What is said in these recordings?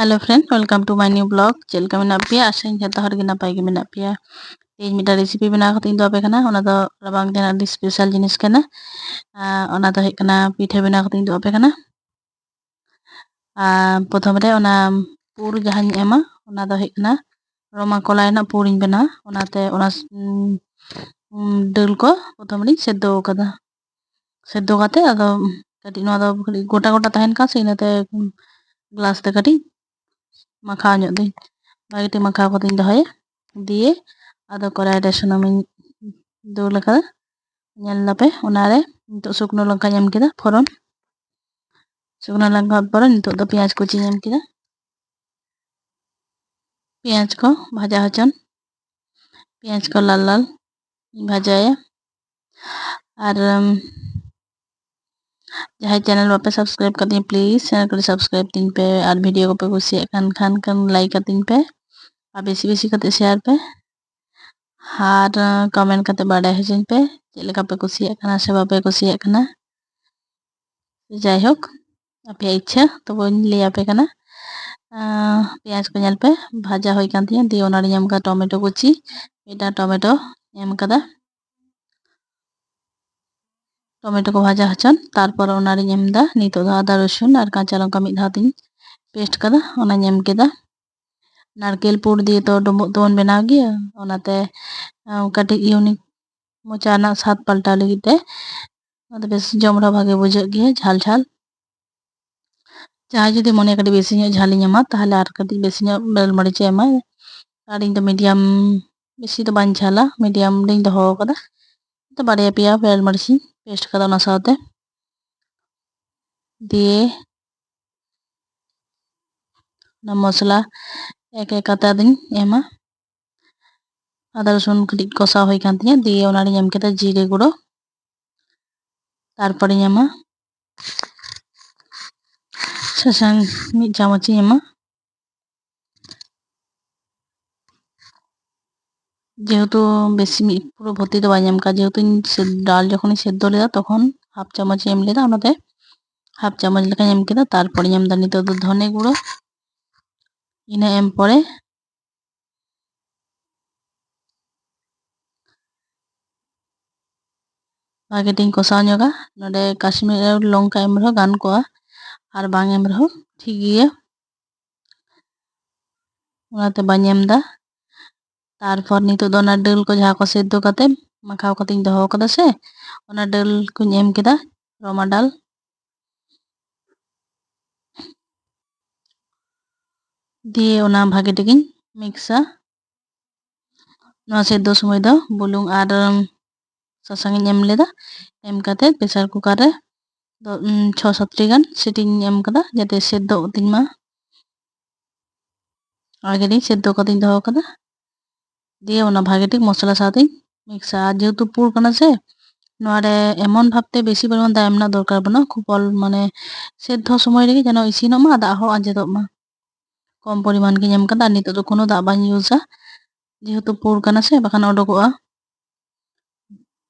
Hello friend welcome to my new blog चलका में पे आशा जता हर गिना पाई में पे तेज मिटा रेसिपी बना खतिन दो पे कना ओना दो रबांग देना दी स्पेशल जिनिस कना ओना दो हे कना पिठे बना खतिन दो पे कना प्रथम रे ओना पुर जहां एमा ओना दो हे कना रोमा कोलाई ना पुरिन बना ओनाते ओना डाल को प्रथम रे सेद्दो कदा सेद्दो काते अदो काटी नोदा गोटा गोटा तहन का सेनाते ग्लास ते काटी ᱢᱟᱠᱷᱟᱣ ᱧᱚᱜ ᱫᱟᱹᱧ ᱵᱷᱟᱜᱮ ᱴᱷᱤᱠ ᱢᱟᱠᱷᱟᱣ ᱠᱟᱛᱮᱧ ᱫᱚᱦᱚᱭᱟ ᱫᱤᱭᱮ ᱟᱫᱚ ᱠᱚᱲᱟᱭ ᱨᱮ ᱥᱩᱱᱩᱢᱤᱧ ᱫᱩᱞ ᱟᱠᱟᱫᱟ ᱧᱮᱞ ᱫᱟᱯᱮ ᱚᱱᱟᱨᱮ ᱱᱤᱛᱚᱜ ᱥᱩᱠᱱᱳ ᱞᱚᱝᱠᱟᱧ ᱮᱢ ᱠᱮᱫᱟ ᱯᱷᱚᱨᱚᱱ ᱥᱩᱠᱱᱳ ᱞᱚᱝᱠᱟ ᱯᱷᱚᱨᱚᱱ ᱱᱤᱛᱚᱜ ᱫᱚ ᱯᱮᱸᱭᱟᱡᱽ ᱠᱩᱪᱤᱧ ᱮᱢ ᱠᱮᱫᱟ ᱯᱮᱸᱭᱟᱡᱽ ᱠᱚ ᱵᱷᱟᱡᱟ ᱦᱚᱪᱚᱱ ᱯᱮᱸᱭᱟᱡᱽ ᱠᱚ ᱞᱟᱞ ᱞᱟᱞ ᱤᱧ ᱵᱷᱟᱡᱟᱭᱟ ᱟᱨ चाहे चैनल पे सब्सक्राइब कर दिए प्लीज चैनल को सब्सक्राइब दिन पे और वीडियो पे कुछ एखान खान कान लाइक कर दिन पे और बेसि बेसि करते शेयर पे আর কমেন্ট করতে বাড়াই হয়েছেন পে যে লেখা পে কুশিয়াক কানা সেবা পে কুশিয়াক কানা যাই হোক আপিয়া ইচ্ছা তো বইন লিয়া পে কানা পেঁয়াজ কো ᱧᱮᱞ ᱯᱮ ᱵᱷᱟᱡᱟ ᱦᱩᱭ ᱠᱟᱱ ᱛᱤᱧᱟᱹ ᱫᱤᱭᱮ ᱚᱱᱟ ᱨᱮ ᱧᱟᱢ ᱠᱟᱫᱟ ᱴᱚᱢᱮᱴᱳ ᱠᱩᱪᱤ ᱢᱤᱫᱴᱟᱝ ᱴᱚᱢᱮᱴᱳ ᱧᱟᱢ ᱠᱟᱫᱟ ᱴᱚᱢᱮᱴᱳ ᱠᱚ ᱵᱷᱟᱡᱟ ᱦᱚᱪᱚᱱ ᱛᱟᱨᱯᱚᱨ ᱚᱱᱟᱨᱤᱧ ᱮᱢ ᱮᱫᱟ ᱱᱤᱛᱚᱜ ᱫᱚ ᱟᱫᱟ ᱨᱚᱥᱩᱱ ᱟᱨ ᱠᱟᱸᱪᱟ ᱞᱚᱝᱠᱟ ᱢᱤᱫ ᱫᱷᱟᱣ ᱛᱤᱧ ᱯᱮᱥᱴ ᱠᱟᱫᱟ ᱚᱱᱟᱧ ᱮᱢ ᱠᱮᱫᱟ ᱱᱟᱨᱠᱮᱞ ᱯᱩᱨ ᱫᱤᱭᱮ ᱛᱚ ᱰᱩᱸᱵᱩᱜ ᱫᱚᱵᱚᱱ ᱵᱮᱱᱟᱣ ᱜᱮᱭᱟ ᱚᱱᱟᱛᱮ ᱠᱟᱹᱴᱤᱡ ᱤᱭᱩᱱᱤᱠ ᱢᱚᱪᱟ ᱨᱮᱱᱟᱜ ᱥᱟᱫ ᱯᱟᱞᱴᱟᱣ ᱞᱟᱹᱜᱤᱫ ᱛᱮ ᱟᱫᱚ ᱵᱮᱥ ᱡᱚᱢ ᱨᱮᱦᱚᱸ ᱵᱷᱟᱜᱮ ᱵᱩᱡᱷᱟᱹᱜ ᱜᱮᱭᱟ ᱡᱷᱟᱞ ᱡᱷᱟᱞ ᱡᱟᱦᱟᱸᱭ ᱡᱩᱫᱤ ᱢᱚᱱᱮ ᱠᱟᱹᱴᱤᱡ ᱵᱮᱥᱤ ᱧᱚᱜ ᱡᱷᱟᱞᱤᱧ ᱮᱢᱟ ᱛᱟᱦᱚᱞᱮ ᱟᱨ ᱠᱟᱹᱴᱤᱡ ᱵᱮᱥᱤ ᱧᱚᱜ ᱵᱮᱞ ᱢᱟᱹᱨᱤᱪᱮ ᱮᱢᱟ ᱟᱨ ᱤᱧ ᱫᱚ ᱢᱤᱰᱤᱭᱟᱢ ᱵᱮᱥᱤ ᱫᱚ ᱵᱟᱹᱧ ᱡᱷᱟᱞᱟ ᱢᱤᱰᱤᱭᱟᱢ ᱨᱤᱧ ᱫᱚᱦᱚ ᱟᱠᱟᱫᱟ ᱵᱟᱨᱭᱟ ᱯᱮᱭᱟ ᱵᱮᱞ ᱢᱟᱹᱨᱤᱪ ᱤᱧ పేస్ట్ కదా ఉన్న সাথে দিয়ে నా మసాలా ఏకేకతా దిన్ ఏమా আদা রসুন কষা হয়ে কান তিনা দিয়ে ওনারে জাম কেতা জিরে গুঁড়ো। তারপরে জামা শাসাং মিট চামচি জামা যেহেতু বেশি পুরো ভর্তি তো পাই জামকা যেহেতু ডাল যখন সেদ্ধ লেদা তখন হাফ চামচ এম লেদা ᱚᱱᱟᱛᱮ হাফ চামচ ᱞᱮᱠᱟᱧ ᱮᱢ ᱠᱮᱫᱟ ᱛᱟᱨᱯᱚᱨᱮ ᱧᱟᱢ ᱫᱟ ᱱᱤᱛᱚᱜ ᱫᱚ ᱫᱷᱚᱱᱮ ᱜᱩᱲᱟᱹ ᱤᱱᱟᱹ ᱮᱢ ᱯᱚᱨᱮ ᱵᱷᱟᱜᱮ ᱛᱤᱧ ᱠᱚᱥᱟᱣ ᱧᱚᱜᱟ ᱱᱚᱰᱮ ᱠᱟᱥᱢᱤᱨ ᱞᱚᱝᱠᱟ ᱮᱢ ᱨᱮᱦᱚᱸ ᱜᱟᱱ ᱠᱚᱜᱼᱟ ᱟᱨ ᱵᱟᱝ ᱮᱢ ᱨᱮᱦᱚᱸ ᱴᱷᱤᱠ ᱜᱮᱭᱟ ᱚᱱᱟᱛᱮ ᱵᱟᱹᱧ ᱮᱢ ᱮᱫᱟ ᱛᱟᱨᱯᱚᱨ ᱱᱤᱛᱚᱜ ᱫᱚ ᱚᱱᱟ ᱰᱟᱹᱞ ᱠᱚ ᱡᱟᱦᱟᱸ ᱠᱚ ᱥᱮᱫᱽᱫᱚ ᱠᱟᱛᱮ ᱢᱟᱠᱷᱟᱣ ᱠᱟᱛᱮᱧ ᱫᱚᱦᱚ ᱠᱟᱫᱟ ᱥᱮ ᱚᱱᱟ ᱰᱟᱹᱞ ᱠᱚᱧ ᱮᱢ ᱠᱮᱫᱟ ᱨᱚᱢᱟ ᱰᱟᱞ দিয়ে ᱚᱱᱟ ᱵᱷᱟᱜᱮ ᱴᱷᱤᱠᱤᱧ ᱢᱤᱠᱥᱟ ᱱᱚᱣᱟ ᱥᱮᱫᱽᱫᱚ ᱥᱚᱢᱚᱭ ᱫᱚ ᱵᱩᱞᱩᱝ ᱟᱨ ᱥᱟᱥᱟᱝ ᱤᱧ ᱮᱢ ᱞᱮᱫᱟ ᱮᱢ ᱠᱟᱛᱮ ᱯᱮᱥᱟᱨ ᱠᱩᱠᱟᱨ ᱨᱮ ᱪᱷᱚ ᱥᱟᱛᱴᱤ ᱜᱟᱱ ᱥᱤᱴᱤᱧ ᱮᱢ ᱠᱟᱫᱟ ᱡᱟᱛᱮ ᱥᱮᱫᱽᱫᱚᱜ ᱛᱤᱧ ᱢᱟ ᱟᱜᱮ ᱞᱤᱧ ᱥᱮᱫᱽᱫᱚ ᱠᱟᱛᱮᱧ ᱫᱚᱦᱚ ᱠᱟᱫᱟ দিয়ে ওনা ভাগেটিক মশলা সাথেই মিক্স আর যেহেতু পুর কানা সে নোয়ারে এমন ভাবতে বেশি পরিমাণ দাম না দরকার বনা খুব অল মানে সেদ্ধ সময় রেখে যেন ইসি নমা আর দাহ আঁজেদক মা। কম পরিমাণ কি নেম কাদা নিতে তো কোনো দা দাবা ইউজা যেহেতু পুর কানা সে বাখান অডকোয়া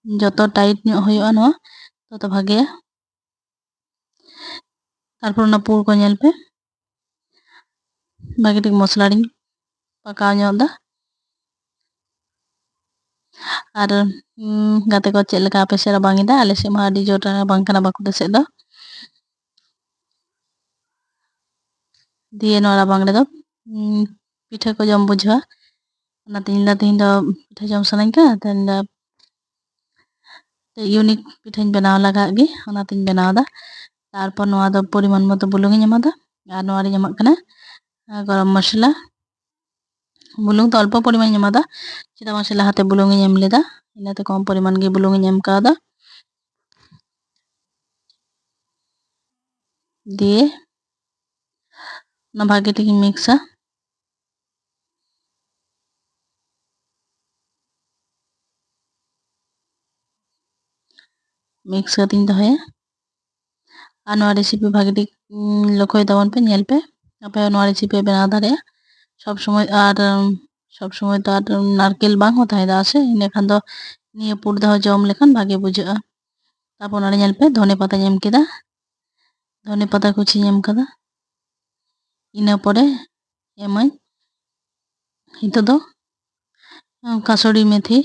যত টাইট ᱧᱚᱜ ᱦᱩᱭᱩᱜᱼᱟ ᱱᱚᱣᱟ তত ভাগে। তারপর না পুর কো ᱧᱮᱞ ᱯᱮ ᱵᱷᱟᱜᱮ ᱴᱷᱤᱠ ᱢᱚᱥᱞᱟ ᱨᱤᱧ ᱯᱟᱠᱟᱣ ᱧᱚᱜ ᱟᱨ ᱜᱟᱛᱮ ᱠᱚ ᱪᱮᱫ ᱞᱮᱠᱟ ᱟᱯᱮ ᱥᱮᱫ ᱨᱟᱵᱟᱝ ᱮᱫᱟ ᱟᱞᱮ ᱥᱮᱫ ᱢᱟ ᱟᱹᱰᱤ ᱡᱳᱨ ᱨᱟᱵᱟᱝ ᱠᱟᱱᱟ ᱵᱟᱸᱠᱩᱲᱟ ᱥᱮᱫ ᱫᱚ ᱫᱤᱭᱮ ᱱᱚᱣᱟ ᱨᱟᱵᱟᱝ ᱨᱮᱫᱚ ᱯᱤᱴᱷᱟᱹ ᱠᱚ ᱡᱚᱢ ᱵᱩᱡᱷᱟᱹᱣᱟ ᱚᱱᱟᱛᱮᱧ ᱞᱟᱹᱭᱫᱟ ᱛᱮᱦᱮᱧ ᱫᱚ ᱯᱤᱴᱷᱟᱹ ᱡᱚᱢ ᱥᱟᱱᱟᱧ ᱠᱟᱱᱟ ᱛᱮᱦᱮᱧ ᱫᱚ ᱤᱭᱩᱱᱤᱠ ᱯᱤᱴᱷᱟᱹᱧ ᱵᱮᱱᱟᱣ ᱞᱟᱜᱟᱫ ᱜᱮ ᱚᱱᱟᱛᱤᱧ ᱵᱮᱱᱟᱣᱫᱟ ᱛᱟᱨᱯᱚᱨ ᱱᱚᱣᱟ ᱫᱚ ᱯᱚরিমাণ ᱢᱚᱛᱚ ᱵᱩᱞᱩᱝ ᱤᱧ ᱮᱢᱟᱫᱟ ᱟᱨ ᱱᱚᱣᱟ ᱨᱤᱧ ᱮᱢᱟᱜ ᱠᱟᱱᱟ গরম মশলা ᱵᱩᱞᱩᱝ ᱫᱚ ᱚᱞᱯᱚ ᱯᱚᱨᱤᱢᱟᱱᱤᱧ ᱮᱢᱟᱫᱟ ᱪᱮᱫᱟᱜ ᱵᱟᱝ ᱥᱮ ᱞᱟᱦᱟᱛᱮ ᱵᱩᱞᱩᱝ ᱤᱧ ᱮᱢ ᱞᱮᱫᱟ ᱤᱱᱟᱹᱛᱮ ᱠᱚᱢ ᱯᱚᱨᱤᱢᱟᱱ ᱜᱮ ᱵᱩᱞᱩᱝ ᱤᱧ ᱮᱢ ᱠᱟᱣᱫᱟ দিয়ে ᱚᱱᱟ ᱵᱷᱟᱜᱮ ᱴᱷᱤᱠ ᱤᱧ ᱢᱤᱠᱥᱟ ᱢᱤᱠᱥ ᱠᱟᱛᱮᱧ ᱫᱚᱦᱚᱭᱟ ᱟᱨ ᱱᱚᱣᱟ ᱨᱮᱥᱤᱯᱤ ᱵᱷᱟᱜᱮ ᱴᱷᱤᱠ ᱞᱚᱠᱠᱷᱚᱭ ᱛᱟᱵᱚᱱ ᱯᱮ ᱧᱮᱞ ᱯᱮ ᱟᱯᱮ ᱱᱚᱣᱟ ᱨᱮᱥᱤᱯᱤ ᱵᱮᱱᱟᱣ ᱫᱟᱲᱮᱭᱟᱜᱼᱟ সবসময় আর সবসময় তো আর ᱱᱟᱨᱠᱮᱞ ᱵᱟᱝ ᱦᱚᱸ ᱛᱟᱦᱮᱸ ᱫᱟᱲᱮᱭᱟᱜᱼᱟ ᱥᱮ ᱤᱱᱟᱹᱠᱷᱟᱱ ᱫᱚ ᱱᱤᱭᱟᱹ ᱯᱩᱲ ᱫᱚ ᱡᱚᱢ ᱞᱮᱠᱷᱟᱱ ᱵᱷᱟᱜᱮ ᱵᱩᱡᱷᱟᱹᱜᱼᱟ ᱛᱟᱯᱚᱨ ᱚᱱᱟᱨᱮ ᱧᱮᱞ ᱯᱮ ᱫᱷᱚᱱᱮ ᱯᱟᱛᱟᱧ ᱮᱢ ᱠᱮᱫᱟ ᱫᱷᱚᱱᱮ ᱯᱟᱛᱟ ᱠᱩᱪᱤᱧ ᱮᱢ ᱠᱟᱫᱟ ᱤᱱᱟᱹ ᱯᱚᱨᱮ ᱮᱢᱟᱹᱧ ᱱᱤᱛᱚᱜ ᱫᱚ কাসরি মেথি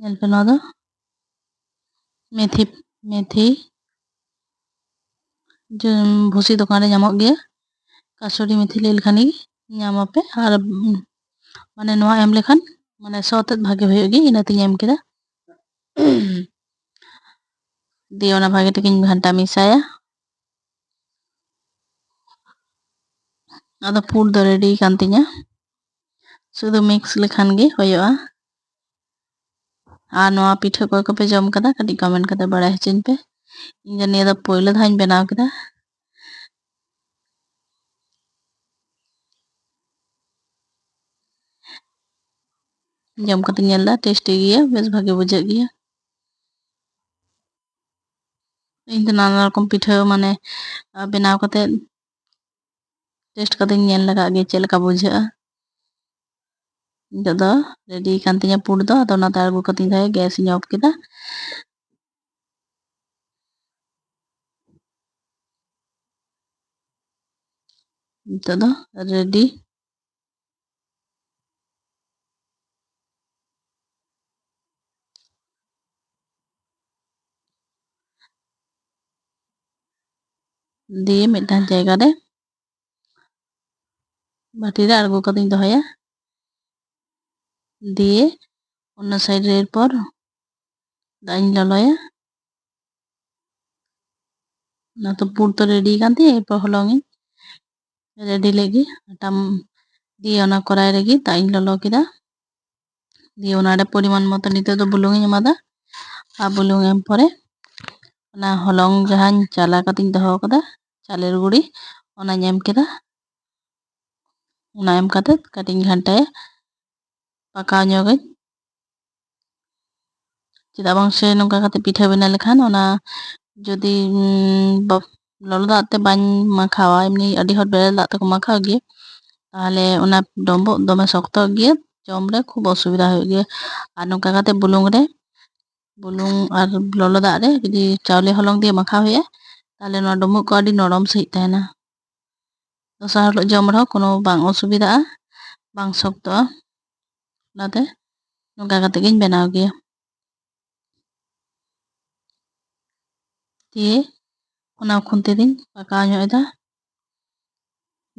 ᱧᱮᱞ ᱯᱮ ᱱᱚᱣᱟ ᱫᱚ মেথি মেথি ᱵᱷᱩᱥᱤ ᱫᱚᱠᱟᱱ ᱨᱮ ᱧᱟᱢᱚᱜ ᱜᱮᱭᱟ কাসরি মেথি ᱞᱟᱹᱭ ᱞᱮᱠᱷᱟᱱ ᱜᱮ ᱧᱟᱢᱟᱯᱮ ᱟᱨ ᱢᱟᱱᱮ ᱱᱚᱣᱟ ᱮᱢ ᱞᱮᱠᱷᱟᱱ ᱢᱟᱱᱮ ᱥᱚ ᱛᱮᱫ ᱵᱷᱟᱜᱮ ᱦᱩᱭᱩᱜ ᱜᱮ ᱤᱱᱟᱹᱛᱤᱧ ᱮᱢ ᱠᱮᱫᱟ ᱫᱤᱭᱮ ᱚᱱᱟ ᱵᱷᱟᱜᱮ ᱴᱷᱤᱠᱤᱧ ᱜᱷᱟᱱᱴᱟ ᱢᱮᱥᱟᱭᱟ ᱟᱫᱚ ᱯᱩᱨ ᱫᱚ ᱨᱮᱰᱤ ᱠᱟᱱ ᱛᱤᱧᱟ ᱥᱩᱫᱷᱩ ᱢᱤᱠᱥ ᱞᱮᱠᱷᱟᱱ ᱜᱮ ᱦᱩᱭᱩᱜᱼᱟ ᱟᱨ ᱱᱚᱣᱟ ᱯᱤᱴᱷᱟᱹ ᱚᱠᱚᱭ ᱠᱚᱯᱮ ᱡᱚᱢ ᱠᱟᱫᱟ ᱠᱟᱹᱴᱤᱡ ᱠᱚᱢᱮᱱᱴ ᱠᱟᱛᱮ ᱵᱟᱲᱟᱭ ᱦᱚᱪᱚᱧ ᱯᱮ ᱤᱧ ᱫᱚ ᱱᱤᱭᱟᱹ ᱫᱚ ᱯᱳᱭᱞᱳ ᱫᱷᱟᱣ ᱤᱧ ᱵᱮᱱᱟᱣ ᱠᱮᱫᱟ ᱡᱚᱢ ᱠᱟᱛᱮᱧ ᱧᱮᱞ ᱮᱫᱟ ᱴᱮᱥᱴᱤ ᱜᱮᱭᱟ ᱵᱮᱥ ᱵᱷᱟᱜᱮ ᱵᱩᱡᱷᱟᱹᱜ ᱜᱮᱭᱟ ᱤᱧ ᱫᱚ ᱱᱟᱱᱟ ᱨᱚᱠᱚᱢ ᱯᱤᱴᱷᱟᱹ ᱢᱟᱱᱮ ᱵᱮᱱᱟᱣ ᱠᱟᱛᱮᱫ ᱴᱮᱥᱴ ᱠᱟᱛᱮᱧ ᱧᱮᱞ ᱞᱮᱜᱟ ᱜᱮ ᱪᱮᱫ ᱞᱮᱠᱟ ᱵᱩᱡᱷᱟᱹᱜᱼᱟ ᱱᱤᱛᱚᱜ ᱫᱚ ᱨᱮᱰᱤ ᱠᱟᱱ ᱛᱤᱧᱟ ᱯᱩᱨ ᱫᱚ ᱟᱫᱚ ᱚᱱᱟᱛᱮ ᱟᱬᱜᱚ ᱠᱟᱛᱤᱧ ᱫᱚᱦᱚᱭᱟ ᱜᱮᱥ ᱤᱧ ᱚᱯᱷ ᱠᱮᱫᱟ ᱱᱤᱛᱚᱜ ᱫᱚ ᱨᱮᱰᱤ ᱫᱤᱭᱮ ᱢᱤᱫᱴᱟᱝ ᱡᱟᱭᱜᱟ ᱨᱮ ᱵᱟᱹᱴᱤ ᱨᱮ ᱟᱬᱜᱚ ᱠᱟᱛᱮᱧ ᱫᱚᱦᱚᱭᱟ ᱫᱤᱭᱮ ᱚᱱᱟ ᱥᱟᱭᱤᱰ ᱨᱮ ᱮᱨᱯᱚᱨ ᱫᱟᱜ ᱤᱧ ᱞᱚᱞᱚᱭᱟ ᱚᱱᱟ ᱛᱚ ᱯᱩᱨ ᱛᱚ ᱨᱮᱰᱤ ᱟᱠᱟᱱ ᱛᱤᱧᱟᱹ ᱮᱨᱯᱚᱨ ᱦᱚᱞᱚᱝ ᱤᱧ ᱨᱮᱰᱤ ᱞᱮᱫ ᱜᱮ ᱟᱴᱟᱢ দিয়ে ᱚᱱᱟ ᱠᱚᱲᱟᱭ ᱨᱮᱜᱮ ᱫᱟᱜ ᱤᱧ ᱞᱚᱞᱚ ᱠᱮᱫᱟ দিয়ে ᱚᱱᱟᱨᱮ ᱯᱚরিমাণ ᱢᱚᱛᱚ ᱱᱤᱛᱚᱜ ᱫᱚ ᱵᱩᱞᱩᱝ ᱤᱧ ᱮᱢᱟᱫᱟ ᱟᱨ ᱵᱩᱞᱩᱝ ᱮᱢ ᱯᱚᱨᱮ ᱚᱱᱟ ᱦᱚᱞᱚᱝ ᱡᱟᱦᱟᱸᱧ ᱪᱟᱞᱟ ᱠᱟᱛᱤᱧ ᱫᱚᱦᱚ ᱟᱠᱟᱫᱟ ᱪᱟᱞᱮᱨ ᱜᱩᱲᱤ ᱚᱱᱟᱧ ᱮᱢ ᱠᱮᱫᱟ ᱚᱱᱟ ᱮᱢ ᱠᱟᱛᱮᱫ ᱠᱟᱹᱴᱤᱡ ᱤᱧ ᱜᱷᱟᱱᱴᱟᱭᱟ ᱯᱟᱠᱟᱣ ᱧᱚᱜᱟᱹᱧ ᱪᱮᱫᱟᱜ ᱵᱟᱝ ᱥᱮ ᱱᱚᱝᱠᱟ ᱠᱟᱛᱮ ᱯᱤᱴᱷᱟᱹ ᱵᱮᱱᱟᱣ ᱞᱮᱠᱷᱟᱱ ᱚᱱᱟ ᱡᱩᱫᱤ ᱞᱚᱞᱚ ᱫᱟᱜ ᱛᱮ ᱵᱟᱹᱧ ᱢᱟᱠᱷᱟᱣᱟ ᱮᱢᱱᱤ ᱟᱹᱰᱤ ᱦᱚᱲ ᱵᱮᱨᱮᱞ ᱫᱟᱜ ᱛᱮᱠᱚ ᱢᱟᱠᱷᱟᱣ ᱜᱮᱭᱟ ᱛᱟᱦᱚᱞᱮ ᱚᱱᱟ ᱰᱳᱸᱵᱳᱜ ᱫᱚᱢᱮ ᱥᱚᱠᱛᱚ ᱜᱮᱭᱟ ᱡᱚᱢ ᱨᱮ ᱠᱷᱩᱵ ᱚᱥᱩᱵᱤᱫᱟ ᱦᱩᱭᱩᱜ ᱜᱮᱭᱟ ᱟᱨ ᱱᱚᱝᱠᱟ ᱠᱟᱛᱮ ᱵᱩᱞᱩᱝ ᱨᱮ ᱵᱩᱞᱩᱝ ᱟᱨ ᱞᱚᱞᱚ ᱫᱟᱜ ᱨᱮ ᱡᱩᱫᱤ ᱪᱟᱣᱞᱮ ᱦᱚᱞᱚᱝ ᱫᱤᱭᱮ ᱢᱟᱠᱷᱟᱣ ᱦᱩᱭᱩᱜᱼᱟ ᱛᱟᱦᱞᱮ ᱱᱚᱣᱟ ᱰᱩᱢᱵᱩᱜ ᱠᱚ ᱟᱹᱰᱤ ᱱᱚᱨᱚᱢ ᱥᱟᱹᱦᱤᱡ ᱛᱟᱦᱮᱱᱟ ᱫᱚᱥᱟᱨ ᱦᱤᱞᱳᱜ ᱡᱚᱢ ᱨᱮᱦᱚᱸ ᱠᱳᱱᱳ ᱵᱟᱝ ᱚᱥᱩᱵᱤᱫᱟᱜᱼᱟ ᱵᱟᱝ ᱥᱚᱠᱛᱚᱜᱼᱟ ᱚᱱᱟᱛᱮ ᱱᱚᱝᱠᱟ ᱠᱟᱛᱮ ᱜᱤᱧ ᱵᱮᱱᱟᱣ ᱜᱮᱭᱟ দিয়ে ᱚᱱᱟ ᱠᱷᱩᱱᱛᱤ ᱨᱤᱧ ᱯᱟᱠᱟᱣ ᱧᱚᱜ ᱮᱫᱟ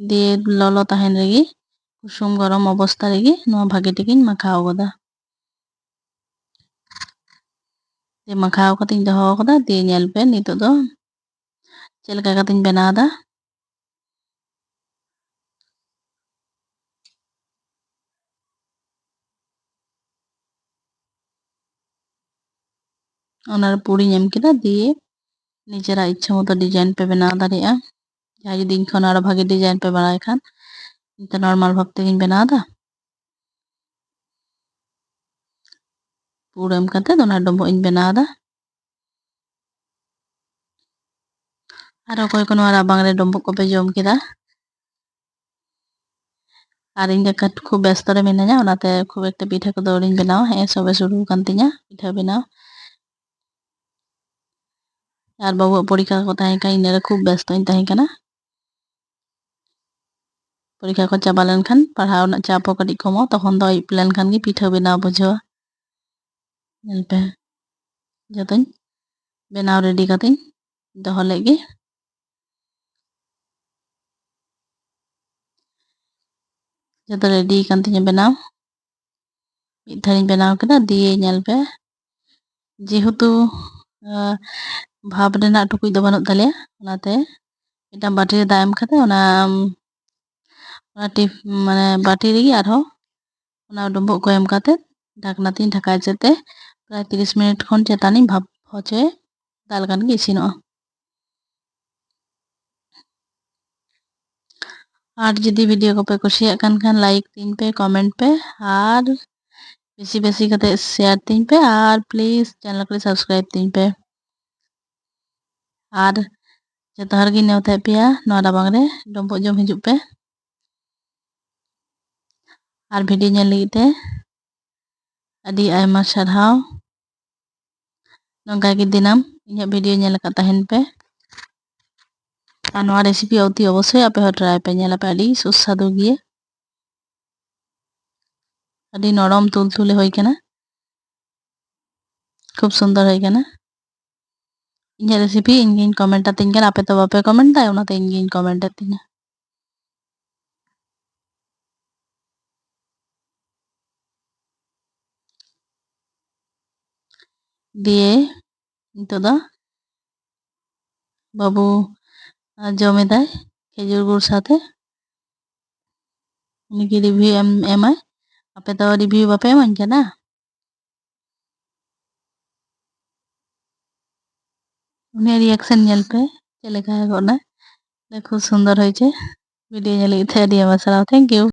দিয়ে ᱞᱚᱞᱚ ᱛᱟᱦᱮᱱ ᱨᱮᱜᱮ ᱠᱩᱥᱩᱢ ᱜᱚᱨᱚᱢ ᱚᱵᱚᱥᱛᱟ ᱨᱮᱜᱮ ᱱᱚᱣᱟ ᱵᱷᱟᱜᱮ ᱴᱷᱤᱠᱤᱧ ᱢᱟᱠᱷᱟᱣ ᱜᱚᱫᱟ ᱫᱤᱭᱮ ᱢᱟᱠᱷᱟᱣ ᱠᱟᱛᱮᱧ ᱫᱚᱦᱚ ᱠᱟᱫᱟ ᱫᱤᱭᱮ ᱧᱮᱞ ᱯᱮ ᱱᱤᱛᱚᱜ ᱫᱚ ᱪᱮᱫ ᱞᱮᱠᱟ ᱠᱟᱛᱮᱧ ᱵᱮᱱᱟᱣ ᱫᱟ ᱚᱱᱟᱨᱮ ᱯᱩᱨᱤᱧ ᱮᱢ ᱠᱮᱫᱟ ᱫᱤᱭᱮ ᱱᱤᱡᱮᱨᱟᱜ ᱤᱪᱪᱷᱟᱹ ᱢᱚᱛᱚ ᱰᱤᱡᱟᱭᱤᱱ ᱯᱮ ᱵᱮᱱᱟᱣ ᱫᱟᱲᱮᱭᱟᱜᱼᱟ ᱡᱟᱦᱟᱸᱭ ᱡᱩᱫᱤ ᱤᱧ ᱠᱷᱚᱱ ᱟᱨᱚ ᱵᱷᱟᱜᱮ ᱰᱤᱡᱟᱭᱤᱱ ᱯᱮ ᱵᱟᱲᱟᱭ ᱠᱷᱟᱱ ᱤᱧ ᱛᱚ ᱱᱚᱨᱢᱟᱞ ᱵᱷᱟᱵ ᱛᱮᱜᱮᱧ ᱵᱮᱱᱟᱣ ᱫᱟ ᱯᱩᱨ ᱮᱢ ᱠᱟᱛᱮᱫ ᱚᱱᱟ ᱰᱳᱸᱵᱳᱜ ᱤᱧ ᱵᱮᱱᱟᱣ ᱫᱟ ᱟᱨ ᱚᱠᱚᱭ ᱠᱚ ᱱᱚᱣᱟ ᱨᱟᱵᱟᱝ ᱨᱮ ᱰᱳᱸᱵᱳᱜ ᱠᱚᱯᱮ ᱡᱚᱢ ᱠᱮᱫᱟ ᱟᱨ ᱤᱧ ᱫᱚ ᱠᱷᱩᱵ ᱵᱮᱥᱛᱚ ᱨᱮ ᱢᱤᱱᱟᱹᱧᱟ ᱚᱱᱟᱛᱮ ᱠᱷᱩᱵ ᱮᱠᱴᱟ ᱯᱤᱴᱷᱟᱹ ᱠᱚᱫᱚ ᱟᱹᱣᱨᱤᱧ ᱵᱮᱱᱟᱣᱟ ᱦᱮᱸ ᱥᱚᱵᱮ ᱥᱩᱨᱩ ᱠᱟᱱ ᱛᱤᱧᱟ ᱯᱤᱴᱷᱟᱹ ᱵᱮᱱᱟᱣ ᱟᱨ ᱵᱟᱹᱵᱩᱣᱟᱜ ᱯᱚᱨᱤᱠᱷᱟ ᱠᱚ ᱛᱟᱦᱮᱸ ᱠᱟᱱᱟ ᱤᱱᱟᱹᱨᱮ ᱠᱷᱩᱵ ᱵᱮᱥᱛᱚᱧ ᱛᱟᱦᱮᱸ ᱠᱟᱱᱟ ᱯᱚᱨᱤᱠᱷᱟ ᱠᱚ ᱪᱟᱵᱟ ᱞᱮᱱᱠᱷᱟᱱ ᱯᱟᱲᱦᱟᱣ ᱨᱮᱱᱟᱜ ᱪᱟᱯ ᱦᱚᱸ ᱠᱟᱹᱴᱤᱡ ᱠᱚᱢᱚᱜᱼᱟ ᱛᱚᱠᱷᱚᱱ ᱫᱚ ᱟᱹᱭᱩᱵ ᱞᱮᱱᱠᱷᱟᱱ ᱜᱮ ᱯᱤᱴᱷᱟᱹ ᱧᱮᱞᱯᱮ ᱡᱚᱛᱚᱧ ᱵᱮᱱᱟᱣ ᱨᱮᱰᱤ ᱠᱟᱛᱮᱧ ᱫᱚᱦᱚ ᱞᱮᱫ ᱜᱮ ᱡᱚᱛᱚ ᱨᱮᱰᱤ ᱟᱠᱟᱱ ᱛᱤᱧᱟᱹ ᱵᱮᱱᱟᱣ ᱢᱤᱫ ᱫᱷᱟᱣᱤᱧ ᱵᱮᱱᱟᱣ ᱠᱮᱫᱟ ᱫᱤᱭᱮ ᱧᱮᱞᱯᱮ ᱡᱮᱦᱮᱛᱩ ᱵᱷᱟᱵᱽ ᱨᱮᱱᱟᱜ ᱴᱩᱠᱩᱡ ᱫᱚ ᱵᱟᱹᱱᱩᱜ ᱛᱟᱞᱮᱭᱟ ᱚᱱᱟᱛᱮ ᱢᱤᱫᱴᱟᱝ ᱵᱟᱹᱴᱤ ᱨᱮ ᱫᱟᱜ ᱮᱢ ᱠᱟᱛᱮ ᱚᱱᱟ ᱚᱱᱟ ᱴᱤᱯ ᱢᱟᱱᱮ ᱵᱟᱹᱴᱤ ᱨᱮᱜᱮ ᱟᱨᱦᱚᱸ ᱚᱱᱟ ᱰᱩᱸᱵᱩᱜ ᱠᱚ ᱮᱢ ᱠᱟᱛᱮ ᱰᱷᱟᱠᱱᱟ ᱛᱤᱧ ᱰᱷᱟᱠᱟᱣ ᱦᱚᱪᱚ ᱛᱮ ପ୍ରାୟ ତିରିଶ ମିନିଟ୍ ଖଣ୍ଡ ଚେତାନି ଭାବ ଭଜେ ଦାଲ କାନକି ଇସିନ আর যদি ভিডিও কপে কুশিয়া কান খান লাইক তিন পে কমেন্ট পে, আর বেশি বেশি কাতে শেয়ার তিন পে, আর প্লিজ চ্যানেল করে সাবস্ক্রাইব তিন পে। আর যত হর গি নেওতে পেয়া নয়া ডাবাং রে ডম্বো জম হিজুক পে আর ভিডিও নেলিতে আদি আইমা সারহাও ᱱᱚᱝᱠᱟ ᱜᱮ ᱫᱤᱱᱟᱹᱢ ᱤᱧᱟᱹᱜ ᱵᱷᱤᱰᱤᱭᱳ ᱧᱮᱞ ᱟᱠᱟᱫ ᱛᱟᱦᱮᱱ ᱯᱮ ᱟᱨ ᱱᱚᱣᱟ ᱨᱮᱥᱤᱯᱤ অতি অবশ্যই ᱟᱯᱮ ᱦᱚᱸ ᱴᱨᱟᱭ ᱯᱮ ᱧᱮᱞ ᱟᱯᱮ ᱟᱹᱰᱤ সুস্বাদু ᱜᱮᱭᱟ ᱟᱹᱰᱤ নরম তুলতুলে হয়ে কানা খুব সুন্দর হয়ে কানা ᱤᱧᱟᱹᱜ ᱨᱮᱥᱤᱯᱤ ᱤᱧ ᱜᱤᱧ ᱠᱚᱢᱮᱱᱴ ᱟᱹᱛᱤᱧ ᱠᱟᱱᱟ ᱟᱯᱮ ᱛᱚ ᱵᱟᱯᱮ ᱠᱚᱢᱮᱱᱴ ᱫᱟ ᱚᱱᱟᱛᱮ ᱤᱧ ᱜᱤᱧ ᱠᱚᱢᱮᱱᱴ ᱟᱹᱛᱤᱧᱟ দিয়ে তোদা বাবু জমে দেয় খেজুর গুড় সাথে? উনিকে রিভিউ এম এমায় আপে তো রিভিউ বাপে এমন কেনা উনি রিয়াকশন নেল পে চলে খায় খুব সুন্দর হয়েছে। ভিডিও নিয়ে লিখে দিয়ে আমার সারাও থ্যাংক ইউ